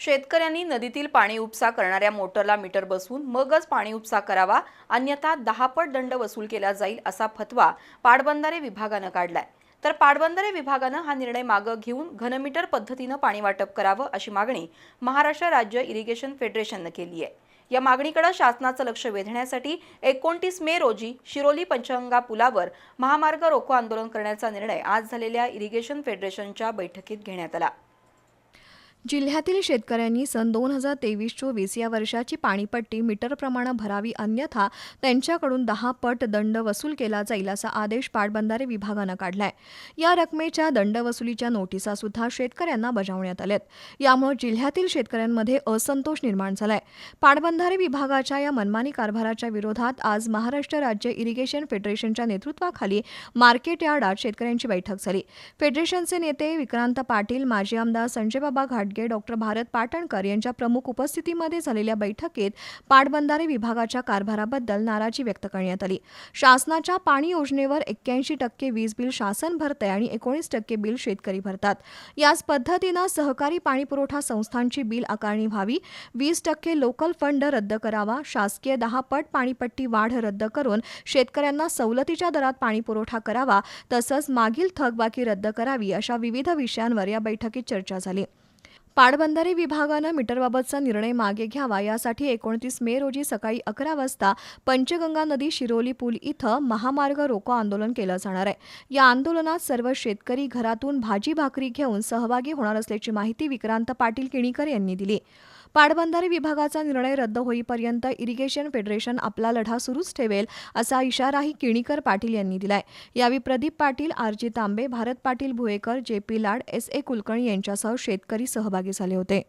शेतकऱ्यांनी नदीतील पाणी उपसा करणाऱ्या मोटरला मीटर बसवून मगच पाणी उपसा करावा अन्यथा दहापट दंड वसूल केला जाईल असा फतवा पाटबंधारे विभागानं काढलाय. तर पाटबंधारे विभागानं हा निर्णय मागं घेऊन घनमीटर पद्धतीनं पाणी वाटप करावं अशी मागणी महाराष्ट्र राज्य इरिगेशन फेडरेशननं केली आहे. या मागणीकडे शासनाचं लक्ष वेधण्यासाठी एकोणतीस मे रोजी शिरोली पंचगंगा पुलावर महामार्ग रोको आंदोलन करण्याचा निर्णय आज झालेल्या इरिगेशन फेडरेशनच्या बैठकीत घेण्यात आला. जिल्ह्यातील शेतकऱ्यांनी सन दोन हजार तेवीस चोवीस या वर्षाची पाणीपट्टी मीटरप्रमाणे भरावी अन्यथा त्यांच्याकडून दहा पट दंड वसूल केला जाईल असा आदेश पाटबंधारे विभागानं काढलाय. या रकमेच्या दंड वसुलीच्या नोटिसा सुद्धा शेतकऱ्यांना बजावण्यात आल्यात. यामुळे जिल्ह्यातील शेतकऱ्यांमध्ये असंतोष निर्माण झालाय. पाटबंधारे विभागाच्या या मनमानी कारभाराच्या विरोधात आज महाराष्ट्र राज्य इरिगेशन फेडरेशनच्या नेतृत्वाखाली मार्केट यार्डात शेतकऱ्यांची बैठक झाली. फेडरेशनचे नेते विक्रांत पाटील माजी आमदार संजयबाबा घाटगे डॉक्टर भारत पाटणकर यांच्या प्रमुख उपस्थितीमध्ये झालेल्या बैठकीत पाटबंधारे विभागाच्या कारभाराबद्दल नाराजी व्यक्त करण्यात आली. शासनाच्या पाणी योजनेवर एक्क्याऐंशी टक्के वीज बिल शासन भरते आणि एकोणीस टक्के बिल शेतकरी भरतात. याच पद्धतीनं सहकारी पाणी पुरवठा संस्थांची बिल आकारणी व्हावी वीस टक्के लोकल फंड रद्द करावा शासकीय दहा पट पाणीपट्टी वाढ रद्द करून शेतकऱ्यांना सवलतीच्या दरात पाणी पुरवठा करावा तसंच मागील थकबाकी रद्द करावी अशा विविध विषयांवर या बैठकीत चर्चा झाली. पाटबंधारे विभागानं मीटरबाबतचा निर्णय मागे घ्यावा. यासाठी एकोणतीस मे रोजी सकाळी अकरा वाजता पंचगंगा नदी शिरोली पूल इथं महामार्ग रोको आंदोलन केलं जाणार आहे. या आंदोलनात सर्व शेतकरी घरातून भाजी भाकरी घेऊन सहभागी होणार असल्याची माहिती विक्रांत पाटील किणीकर यांनी दिली. पाटबंधारे विभागाचा निर्णय रद्द होईपर्यंत इरिगेशन फेडरेशन आपला लढा सुरूच ठेवेल असा इशाराही किणीकर पाटील यांनी दिलाय. यावेळी Pradeep Patil RG Tambe Bharat Patil Bhuyekar J P Lad S A Kulkarni यांच्यासह शेतकरी सहभागी झाले होते.